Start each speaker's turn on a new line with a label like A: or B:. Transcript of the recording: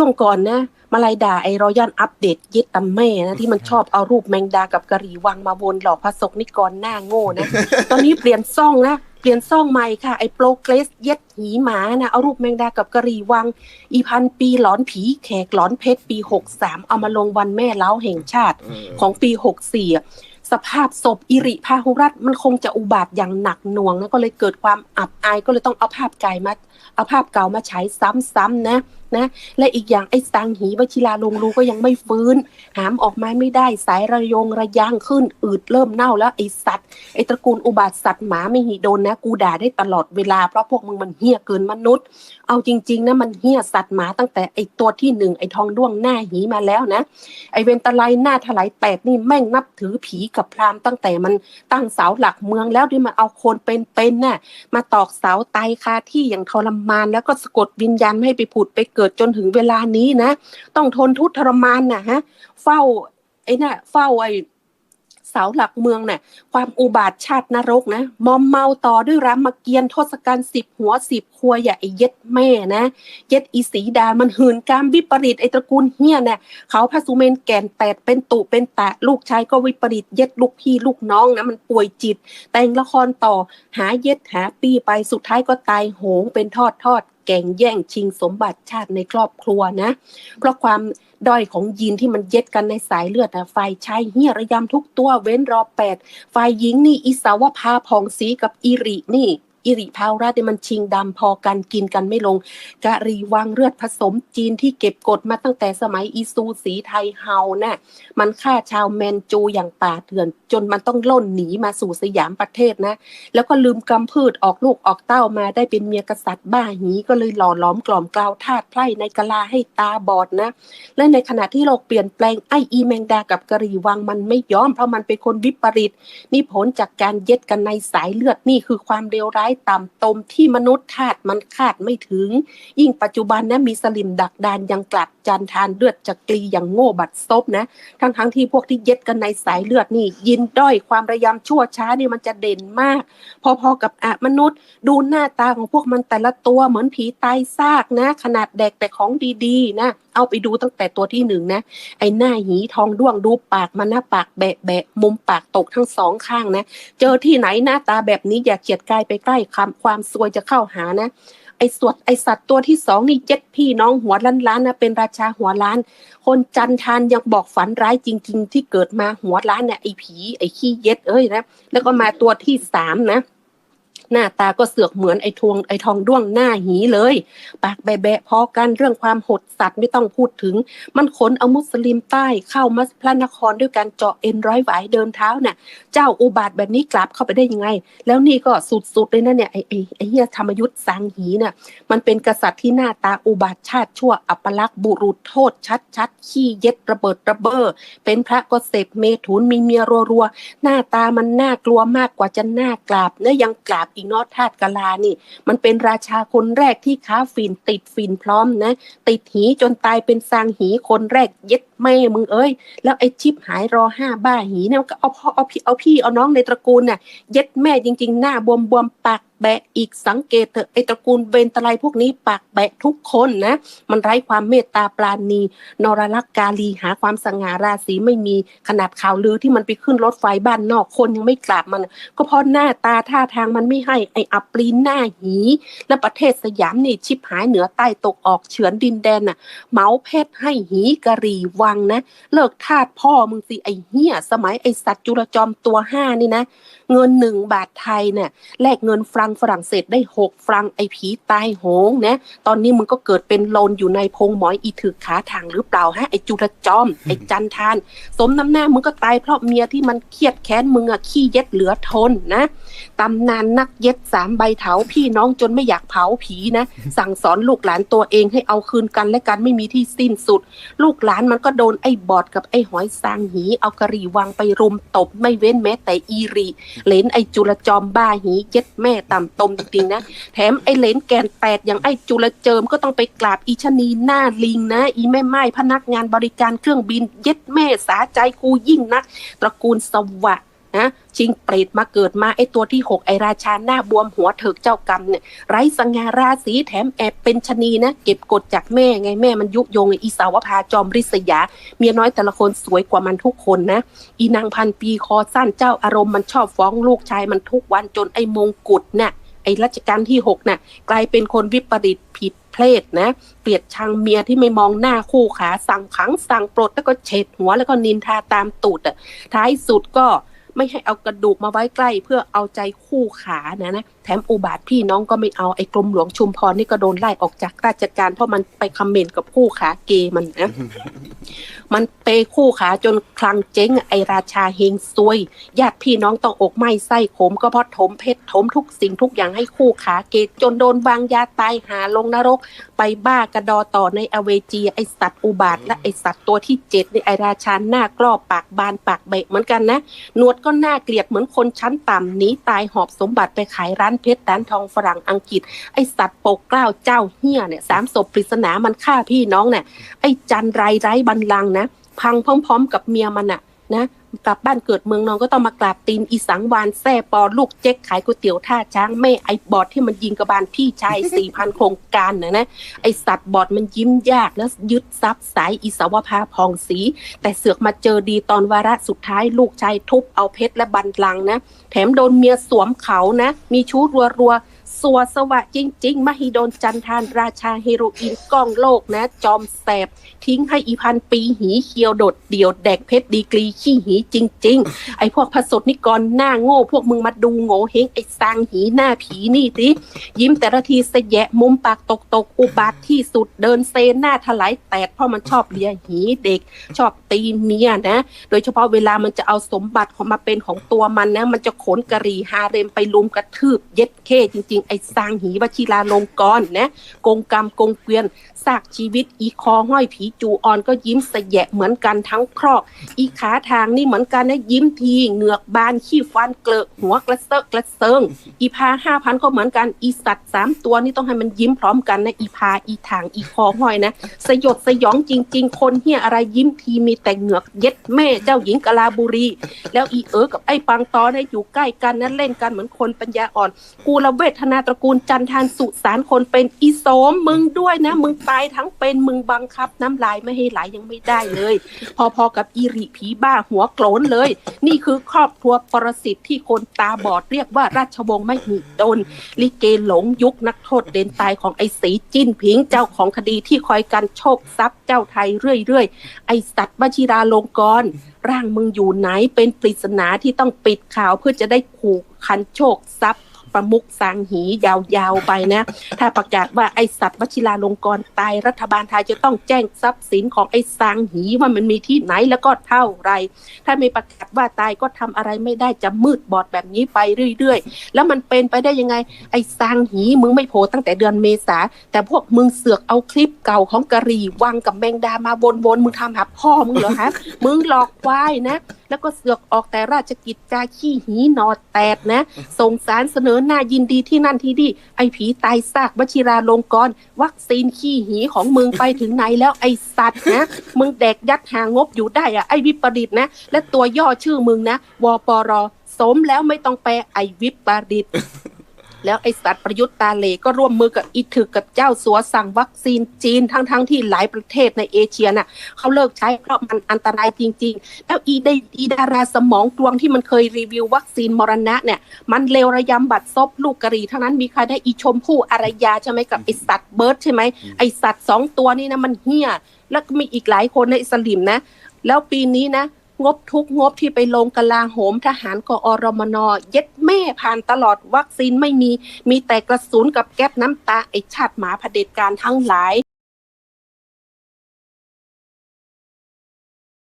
A: ช่วงก่อนนะมาลายด่าไอ้รอยันอัปเดตยึดตำแม่นะที่มันชอบเอารูปแมงดากับกะหรี่วังมาวนหลอกพระศกนิกรหน้าโง่นะ ตอนนี้เปลี่ยนซ่องนะเปลี่ยนซ่องใหม่ค่ะ ไอ้โปรเกรสเย็ดหีหมานะเอารูปแมงดากับกะหรี่วัง อีพันปีหลอนผีแขกหลอนเพชรปี63เอามาลงวันแม่เล้าแห่งชาติของปี64อะสภาพศพอิริพาหุรัตน์มันคงจะอุบาทอย่างหนักหน่วงนะก็เลยเกิดความอับอายก็เลยต้องเอาภาพไก่มาเอาภาพเก่ามาฉายซ้ำๆนะ นะ และอีกอย่างไอ้สังหีวชิลาลงรูก็ยังไม่ฟื้น หามออกมาไม่ได้สายระยงระยางขึ้นอืดเริ่มเน่าแล้วไอ้สัตว์ไอ้ตระกูลอุบาทสัตว์หมาไม่หีโดนนะ กูด่าได้ตลอดเวลาเพราะพวกมึงมันเหี้ยเกินมนุษย์ เอาจริง ๆนะมันเหี้ยสัตว์หมาตั้งแต่ไอ้ตัวที่หนึ่งไอ้ทองด้วงหน้าหีมาแล้วนะ ไอเวนตะไลหน้าถลายแปดนี่แม่งนับถือผีกับพรามตั้งแต่มันตั้งเสาหลักเมืองแล้วที่มาเอาคนเป็นๆน่ะมาตอกเสาตายคาที่อย่างทรมานแล้วก็สะกดวิญญาณให้ไปผุดไปเกิดจนถึงเวลานี้นะ ต้องทนทุกข์ทรมานนะฮะ เฝ้าไอ้น่ะเฝ้าไอ้ เสาหลักเมืองน่ะความอุบาทชาตินรกนะมอมเมาต่อด้วยรามเกียรติทศกัณฐ์สิบหัวสิบครัวอย่าไอ้เย็ดแม่นะ เย็ดอีสีดามันหืนกามวิปริตไอตระกูลเฮียเนี่ยเขาพระสุเมนแก่นแตดเป็นตุเป็นตะลูกชายก็วิปริตเย็ดลูกพี่ลูกน้องนะมันป่วยจิต แต่งละครต่อหาเย็ดหาปี้ไปสุดท้ายก็ตายโหงเป็นทอดทอดแก่งแย่งชิงสมบัติชาติในครอบครัวนะ เพราะความ ด้อยของยีนที่มันเย็ดกันในสายเลือดนะฝ่ายชายเฮียระยำทุกตัวเว้นรอแปดฝ่ายหญิงนี่อิสาวภาพองสีกับอิรินี่ อิริพาวราชเนี่ยมันชิงดำพอกันกินกันไม่ลง กะรีวังเลือดผสมจีนที่เก็บกดมาตั้งแต่สมัยอีซูสีไทยเฮาน่ะมันฆ่าชาวแมนจูอย่างป่าเถื่อน จนมันต้องล่นหนีมาสู่สยามประเทศนะ แล้วก็ลืมกำพืชออกลูกออกเต้ามาได้เป็นเมียกษัตริย์บ้าหีก็เลยหล่อหลอมกล่อมกล่าวทาดไพร่ในกะลาให้ตาบอดนะ และในขณะที่โลกเปลี่ยนแปลงไออีแมงดากับกะรีวังมันไม่ยอมเพราะมันเป็นคนวิปริตนี่ผลจากการเย็ดกันในสายเลือดนี่คือความเลวร้ายต่ำตมที่มนุษย์คาดมันคาดไม่ถึง ยิ่งปัจจุบันนะมีสลิมดักดานยังกลัดจานทานเลือดจักรีอย่างโง่บัดซบนะ ทั้งทั้งที่พวกที่เย็ดกันในสายเลือดนี่ ยินด้อยความระยำชั่วช้านี่มันจะเด่นมาก พอๆกับอะมนุษย์ ดูหน้าตาของพวกมันแต่ละตัวเหมือนผีตายซากนะ ขนาดแดกแต่ของดีๆนะ เอาไปดูตั้งแต่ตัวที่หนึ่งนะ ไอ้หน้าหีทองด้วงดูปากมันหน้าปากแบะแบะมุมปากตกทั้งสองข้างนะ เจอที่ไหนหน้าตาแบบนี้อย่าเกียดกายไปใกล้คำความซวยจะเข้าหานะไอ้สวดไอ้สัตว์ตัวที่สองนี่เจ็ดพี่น้องหัวล้านล้านนะเป็นราชาหัวล้าน คนจันทานยังบอกฝันร้ายจริง ๆ ที่เกิดมาหัวล้านเนี่ยไอ้ผีไอ้ขี้เย็ดเอ้ยนะแล้วก็มาตัวที่สามนะ หน้าตาก็เสือกเหมือนไอ้ทวงไอ้ทองด้วงหน้าหีเลย ปากแบะพอกันเรื่องความหดสัตว์ไม่ต้องพูดถึง มันขนเอามุสลิมใต้เข้ามาพระนครด้วยการเจาะเอ็นร้อยไหวเดินเท้าน่ะ เจ้าอุบาทแบบนี้กลับเข้าไปได้ยังไง แล้วนี่ก็สุดๆเลยนะเนี่ยไอ้ไอ้ไอ้เฮียธรรมยุทธ์สังหีน่ะมันเป็นกษัตริย์ที่หน้าตาอุบาทชาติชั่วอัปลักษณ์บุรุษโทษชัดชัดๆขี้เย็ดระเบิดระเบ้อเป็นพระก็เสพเมถุนมีเมียรัวๆหน้าตามันน่ากลัวมากกว่าจะน่ากราบเนื้อยังกราบกเนอทาตกลานี่ มันเป็นราชาคนแรกที่ค้าฝิ่นติดฝิ่นพร้อมนะ ติดหีจนตายเป็นซางหีคนแรกเย็ดแม่มึงเอ้ย แล้วไอ้ชิปหายรอห้าบ้าหีเนี่ยก็เอาพ่อเอาพี่เอาพี่เอาน้องในตระกูลน่ะเย็ดแม่จริง ๆ หน้าบวมบวมปากแบะอีกสังเกตเถอะไอ้ตระกูลเวนตะไลพวกนี้ปากแบะทุกคนนะ มันไร้ความเมตตาปราณี นรลักษ์กาลีหาความสง่าราศีไม่มีขนาดข่าวลือที่มันไปขึ้นรถไฟบ้านนอกคนยังไม่กลับมัน ก็เพราะหน้าตาท่าทางมันไม่ให้ไอ้อัปรีนหน้าหี และประเทศสยามนี่ชิบหายเหนือใต้ตกออกเฉือนดินแดนน่ะเมาเพชรให้หีกะรีวังนะ เลิกทาสพ่อมึงสิไอเหี้ยสมัยไอสัตว์จุลจอมตัวห้านี่นะ เงินหนึ่งบาทไทยเนี่ยแลกเงินฟรังงฝรั่งเศสได้หกฟรังไอ้ผีตายโหงนะตอนนี้มึงก็เกิดเป็นโลนอยู่ในพงหมอยอีถือขาทางหรือเปล่าฮะไอ้จุลจอมไอ้จันทาน สมน้ำหน้ามึงก็ตายเพราะเมียที่มันเครียดแค้นมึงอะขี้เย็ดเหลือทนนะตำนานนักเย็ดสามใบเถาพี่น้องจนไม่อยากเผาผีนะ สั่งสอนลูกหลานตัวเองให้เอาคืนกันและกันไม่มีที่สิ้นสุด ลูกหลานมันก็โดนไอ้บอดกับไอ้หอยซางหีเอากระรี่วางไปรุมตบไม่เว้นแม้แต่อีรีเหลนไอ้จุลจอมบ้าหีเย็ดแม่ต่ำตมจริงๆนะ แถมไอ้เลนแกนแปดอย่างไอ้จุลเจิมก็ต้องไปกราบอีชนีหน้าลิงนะ อีแม่ไม้พนักงานบริการเครื่องบิน เย็ดแม่สาใจกูยิ่งนัก ตระกูลสวะนะ ชิงเปรตมาเกิดมาไอตัวที่หกไอราชาหน้าบวมหัวเถิกเจ้ากรรมเนี่ยไร้สง่าราศีแถมแอบเป็นชะนีนะ เก็บกดจากแม่ไงแม่มันยุยงอีสาวภาจอมริษยา เมียน้อยแต่ละคนสวยกว่ามันทุกคนนะ อีนางพันปีคอสั้นเจ้าอารมณ์มันชอบฟ้องลูกชายมันทุกวันจนไอมงกุฎน่ะไอรัชกาลที่หกน่ะกลายเป็นคนวิปริตผิดเพศนะเกลียดชังเมียที่ไม่มองหน้าคู่ขาสั่งขังสั่งปลดแล้วก็เฉดหัวแล้วก็นินทาตามตูดอะท้ายสุดก็ ไม่ให้เอากระดูกมาไว้ใกล้ เพื่อเอาใจคู่ขานะนะแถมอุบาทพี่น้องก็ไม่เอาไอ้กรมหลวงชุมพรนี่ก็โดนไล่ออกจากราชการเพราะมันไปคอมเมนต์กับคู่ขาเกยมันนะ มันเปคู่ขาจนคลังเจ๊งไอราชาเฮงซวยญาติพี่น้องต้องอกไหม้ไส้ขมก็เพราะถมเพชรถมทุกสิ่งทุกอย่างให้คู่ขาเกย์จนโดนวางยาตายหาลงนรก ไปบ้ากระดอต่อในอเวจีไอสัตว์อุบาทและไอสัตว์ตัวที่เจ็ดในไอราชาหน้ากล้อปากบานปากเบะเหมือนกันนะหนวดก็น่าเกลียดเหมือนคนชั้นต่ำหนีตายหอบสมบัติไปขายร้านเพชรร้านทองฝรั่งอังกฤษ ไอสัตว์ปกเกล้าเจ้าเฮี้ยเนี่ยสามศพปริศนามันฆ่าพี่น้องเนี่ยไอจันไรไร้บันลังนะ พังพร้อม ๆ กับเมียมันอะนะกลับบ้านเกิดเมืองนอนก็ต้องมากราบตีนอีสังวานแซ่ปอลูกเจ๊กขายก๋วยเตี๋ยวท่าช้างแม่ไอ้บอดที่มันยิงกระบาลพี่ชายสี่พันโครงการนะนะไอสัตว์บอดมันยิ้มยากแล้วยึดทรัพย์สายอีสาวภาพองศรีแต่เสือกมาเจอดีตอนวาระสุดท้ายลูกชายทุบเอาเพชรและบันลังนะ แถมโดนเมียสวมเขานะ มีชู้รัวๆ สัวสวะจริง ๆ มหิดลจันทานราชาเฮโรอีนก้องโลกนะ จอมแสบ ทิ้งให้อีพันปีหีเคียวโดดเดี่ยวแดกเพชรดีกรีขี้หีจริง ๆ ไอพวกพระสดนิกรหน้าโง่ พวกมึงมาดูโง่เฮงไอสร้างหีหน้าผีนี่สิยิ้มแต่ละทีสแยะมุมปากตกตกอุบาทที่สุดเดินเซนหน้าถลายแตกเพราะมันชอบเลียหีเด็ก ชอบตีเมียนะ โดยเฉพาะเวลามันจะเอาสมบัติของมาเป็นของตัวมันนะ มันจะขนกะหรี่ฮาเร็มไปลุมกระทืบเย็ดเข้จริงๆไอ้สร้างหีวชิราลงกร์นะกงกรรมกงเกวียนซากชีวิตอีคอห้อยผีจูออนก็ยิ้มสแยะเหมือนกันทั้งครอก อีขาทางนี่เหมือนกันนะยิ้มทีเหงือกบานขี้ฟันเกลอหัวกระเซาะกระเซิงอีพาห้าพันก็เหมือนกันอีสัตว์สามตัวนี่ต้องให้มันยิ้มพร้อมกันนะอีพาอีทางอีคอห้อยนะสยดสยองจริง ๆ คนเฮียอะไรยิ้มทีมีแต่เหงือกเย็ดแม่เจ้าหญิงกะลาบุรี แล้วอีเอ๋อกับไอ้ปังตอได้อยู่ใกล้กันนั้นเล่นกันเหมือนคนปัญญาอ่อนกูละเวทนาตระกูลจันทานสุสารคนเป็นอีโสมมึงด้วยนะ มึงตายทั้งเป็นมึงบังคับ น้ำลายไม่ให้ไหลยังไม่ได้เลย พอๆกับอีริผีบ้าหัวโกรนเลย นี่คือครอบครัวปรสิตที่คนตาบอดเรียกว่าราชวงศ์ไม่หีดนลิเกหลงยุคนักโทษเดนตายของไอ้สีจิ้นผิงเจ้าของคดีที่คอยกันโชคทรัพย์เจ้าไทยเรื่อยๆ ไอ้สัตว์วชิราลงกรร่างมึงอยู่ไหนเป็นปริศนาที่ต้องปิดข่าวเพื่อจะได้ขู่คันโชคทรัพย์ ประมุกสางหียาวๆไปนะ ถ้าประกาศว่าไอสัตว์วชิราลงกรตายรัฐบาลไทยจะต้องแจ้งทรัพย์สินของไอสางหีว่ามันมีที่ไหนแล้วก็เท่าไร ถ้าไม่ประกาศว่าตายก็ทำอะไรไม่ได้จะมืดบอดแบบนี้ไปเรื่อยๆ แล้วมันเป็นไปได้ยังไง ไอ้างหีมึงไม่โผล่ตั้งแต่เดือนเมษาแต่พวกมึงเสือกเอาคลิปเก่าของกะรีวังกับแมงดามาวนๆมึงทำหาพ่อมึงเหรอฮะมึงหลอกควายนะ แล้วก็เสือกออกแต่ราชกิจจาขี้หีหนอแตกนะ ส่งสารเสนอหน้ายินดีที่นั่นที่นี่ไอ้ผีตายซากวชิราลงกรณ์วัคซีนขี้หีของมึงไปถึงไหนแล้วไอ้สัตว์นะ มึงแดกยัดหางบอยู่ได้อะไอ้วิปริตนะ และตัวย่อชื่อมึงนะวปรสมแล้วไม่ต้องแปลไอ้วิปริต แล้วไอสัตว์ประยุทธ์ตาเหลก็ร่วมมือกับอีถึกกับเจ้าสัวสั่งวัคซีนจีนทั้งทั้งๆที่หลายประเทศในเอเชียน่ะเขาเลิกใช้เพราะมันอันตรายจริง ๆ แล้วอีได้อีดาราสมองกลวงที่มันเคยรีวิววัคซีนมรณะเนี่ยมันเลวระยำบัดซบลูกกะหรี่ทั้งนั้นมีใครได้อีชมพู่อารยาใช่ไหมกับไอสัตว์เบิร์ดใช่ไหมไอสัตว์สองตัวนี่นะมันเหี้ยแล้วก็มีอีกหลายคนในอิสลิมนะ แล้วปีนี้นะ งบทุกงบที่ไปลงกลาโหมทหารกอรมนเย็ดแม่ผ่านตลอดวัคซีนไม่มี มีแต่กระสุนกับแก๊ปน้ำตา ไอชาติหมาเผด็จการทั้งหลาย